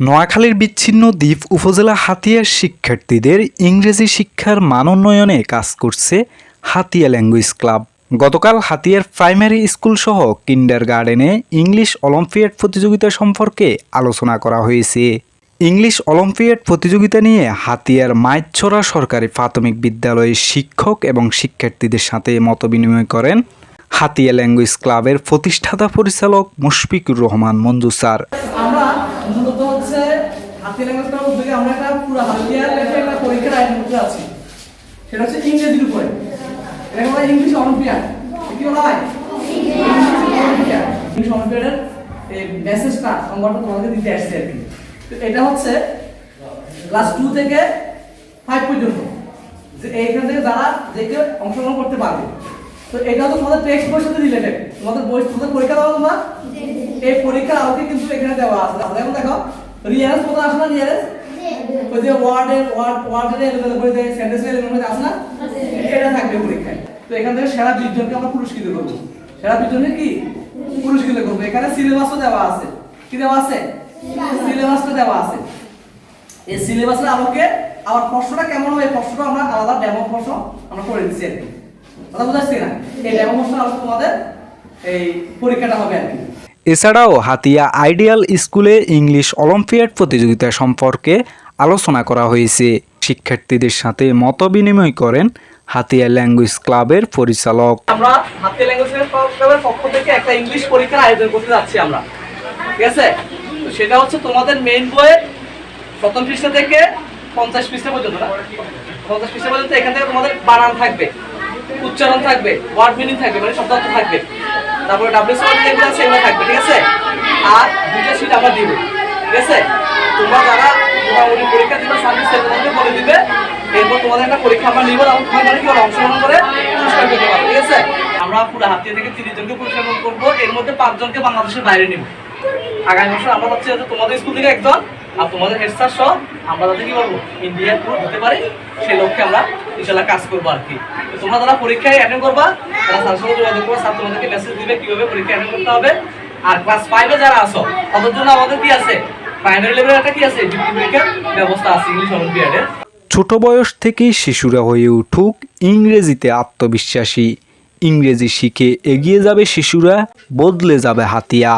নোয়াখালীর বিচ্ছিন্ন দ্বীপ উপজেলা হাতিয়ার শিক্ষার্থীদের ইংরেজি শিক্ষার মান উন্নয়নে কাজ করছে হাতিয়া ল্যাঙ্গুয়েজ ক্লাব গতকাল হাতিয়ার প্রাইমারি স্কুল সহ কিন্ডার গার্ডেনে ইংলিশ অলিম্পিয়াড প্রতিযোগিতা সম্পর্কে আলোচনা করা হয়েছে। ইংলিশ অলিম্পিয়াড প্রতিযোগিতা নিয়ে হাতিয়ার মাইছড়া সরকারি প্রাথমিক বিদ্যালয়ের শিক্ষক এবং শিক্ষার্থীদের সাথে মতবিনিময় করেন হাতিয়া ল্যাঙ্গুয়েজ ক্লাবের প্রতিষ্ঠাতা পরিচালক মুশফিকুর রহমান মঞ্জু স্যার। মূলত হচ্ছে হাতি ল্যাঙ্গুয়েজ করার উদ্যোগে আমরা একটা পুরো হাতিয়ার লেখে একটা পরীক্ষার আয়োজন করতে যাচ্ছি। সেটা হচ্ছে ইংরেজির উপরে। এটা ইংলিশ অলিম্পিয়াড কি বলা হয়? ইংলিশ অলিম্পিয়াডের এই মেসেজটা সংবাদটা তোমাদের দিতে আসছে আর কি। তো এটা হচ্ছে ক্লাস টু থেকে ফাইভ পর্যন্ত। যে এইখান থেকে যারা কেউ অংশগ্রহণ করতে পারবে। তো এটা তো তোমাদের টেক্সট বইয়ের সাথে রিলেটেড তোমাদের বই তোমাদের পরীক্ষা দেওয়া তোমরা এই পরীক্ষার আলোকে কিন্তু এখানে দেওয়া আছে। তাহলে এখন দেখো। রিয়ারেন্স কত আসে না রিয়ারেন্স ওই যে ওয়ার্ডের ওয়ার্ড ওয়ার্ডের এলিমেন্ট করে দেয় সেন্টেন্সের এলিমেন্ট আসে না? এটা থাকবে পরীক্ষায়। তো এখান থেকে সেরা বিশজনকে আমরা পুরস্কৃত করব। সেরা বিশজনকে কি? পুরস্কৃত করব। এখানে সিলেবাসও দেওয়া আছে। কি দেওয়া আছে? সিলেবাসটা দেওয়া আছে। এই সিলেবাসের আলোকে আবার প্রশ্নটা কেমন হবে? প্রশ্নটা আমরা আলাদা ডেমো প্রশ্ন আমরা করে দিচ্ছি কথা বুঝাচ্ছি না? এই ডেমো তোমাদের এই পরীক্ষাটা হবে আর কি। এছাড়াও হাতিয়া আইডিয়াল স্কুলে ইংলিশ অলিম্পিয়াড প্রতিযোগিতা সম্পর্কে আলোচনা করা হয়েছে। শিক্ষার্থীদের সাথে মতবিনিময় করেন হাতিয়া ল্যাঙ্গুয়েজ ক্লাবের পরিচালক। আমরা হাতে ল্যাঙ্গুয়েজ ক্লাবের পক্ষ থেকে একটা ইংলিশ পরীক্ষার আয়োজন করতে যাচ্ছি আমরা। ঠিক আছে? সেটা হচ্ছে তোমাদের মেইন বইয়ের প্রথম পৃষ্ঠা থেকে পঞ্চাশ পৃষ্ঠা পর্যন্ত না? পঞ্চাশ পৃষ্ঠা পর্যন্ত এখান থেকে তোমাদের বানান থাকবে। উচ্চারণ থাকবে ওয়ার্ড মিনিং থাকবে মানে শব্দার্থ থাকবে। তারপরে ডাব্লিউসি ওয়ার্ড যেগুলো আছে থাকবে, ঠিক আছে? আর দুটো সিট আমরা দিব, ঠিক আছে? তোমরা যারা মোটামুটি পরীক্ষা দিবে সার্ভিস তোমাদের বলে দিবে। এরপর তোমাদের একটা পরীক্ষা আমরা নিব এবং তোমার মানে কি অংশগ্রহণ করে পুরস্কার পেতে পারবে ঠিক আছে? আমরা পুরো হাতিয়া থেকে তিরিশ জনকে পুরস্কার করব, এর মধ্যে পাঁচজনকে বাংলাদেশের বাইরে নিব। আগামী বছর আমরা হচ্ছে তোমাদের স্কুল থেকে একজন আর তোমাদের হেড স্যার সহ আমরা যাতে কি করব ইন্ডিয়া ট্যুর হতে পারি, সেই লক্ষ্যে আমরা ইনশাল্লাহ কাজ করব আর কি। তোমরা যারা পরীক্ষায় অ্যাটেন্ড করবা, তারা স্যারের সঙ্গে যোগাযোগ করবা স্যার তোমাদেরকে মেসেজ দিবে কীভাবে পরীক্ষা অ্যাটেন্ড করতে হবে। আর ক্লাস ফাইভে যারা আসো তাদের জন্য আমাদের কি আছে? প্রাইমারি লেভেলের একটা কি আছে? বৃত্তি পরীক্ষার ব্যবস্থা আছে ইংলিশ অলিম্পিয়াডের ছোট বয়স থেকেই শিশুরা হয়ে উঠুক ইংরেজিতে আত্মবিশ্বাসী। ইংরেজি শিখে এগিয়ে যাবে শিশুরা, বদলে যাবে হাতিয়া।